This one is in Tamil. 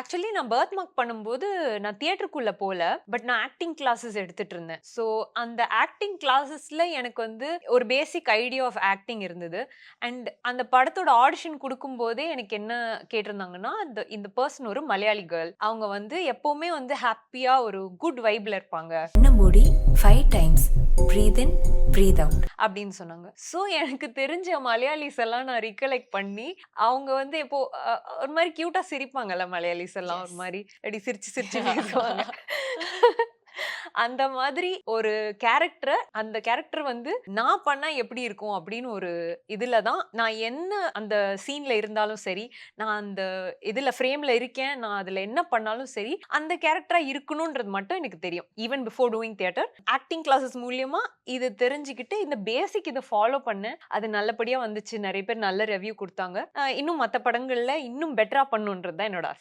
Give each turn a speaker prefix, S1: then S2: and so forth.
S1: ஆக்சுவலி நான் பர்த் மார்க் பண்ணும்போது நான் தியேட்டருக்குள்ள போல பட் நான் ஆக்டிங் கிளாஸஸ் எடுத்துட்டு இருந்தேன். ஸோ அந்த ஆக்டிங் கிளாஸஸ்ல எனக்கு வந்து ஒரு பேசிக் ஐடியா ஆஃப் ஆக்டிங் இருந்தது. அண்ட் அந்த படத்தோட ஆடிஷன் கொடுக்கும் போதே எனக்கு என்ன கேட்டிருந்தாங்கன்னா இந்த இந்த பர்சன் ஒரு மலையாளி கேர்ள் அவங்க வந்து எப்பவுமே வந்து ஹாப்பியா ஒரு குட் வைப்ல இருப்பாங்க.
S2: கண்ணை மூடி five times breathe in breathe out
S1: அப்படின்னு சொன்னாங்க ஸோ எனக்கு தெரிஞ்ச மலையாளிஸ் எல்லாம் நான் ரிகலெக்ட் பண்ணி அவங்க வந்து இப்போ ஒரு மாதிரி கியூட்டா சிரிப்பாங்கல்ல மலையாளிஸ் எல்லாம் ஒரு. மாதிரி அப்படி சிரிச்சு சிரிச்சு பேசுவாங்க அந்த மாதிரி ஒரு கேரக்டரை அந்த கேரக்டர் வந்து நான் பண்ணா எப்படி இருக்கும் அப்படின்னு ஒரு இதுல தான் நான் என்ன அந்த சீன்ல இருந்தாலும் சரி நான் அந்த இதுல ஃப்ரேம்ல இருக்கேன் நான் அதுல என்ன பண்ணாலும் சரி அந்த கேரக்டரா இருக்கணும்ன்றது மட்டும் எனக்கு தெரியும். Even before doing theatre acting classes மூலியமா இது தெரிஞ்சுக்கிட்டு இந்த பேசிக் இதை ஃபாலோ பண்ணேன் அது நல்லபடியா வந்துச்சு. நிறைய பேர் நல்ல ரிவ்யூ கொடுத்தாங்க. இன்னும் மற்ற படங்கள்ல இன்னும் பெட்டரா பண்ணுன்றது தான் என்னோட ஆசை.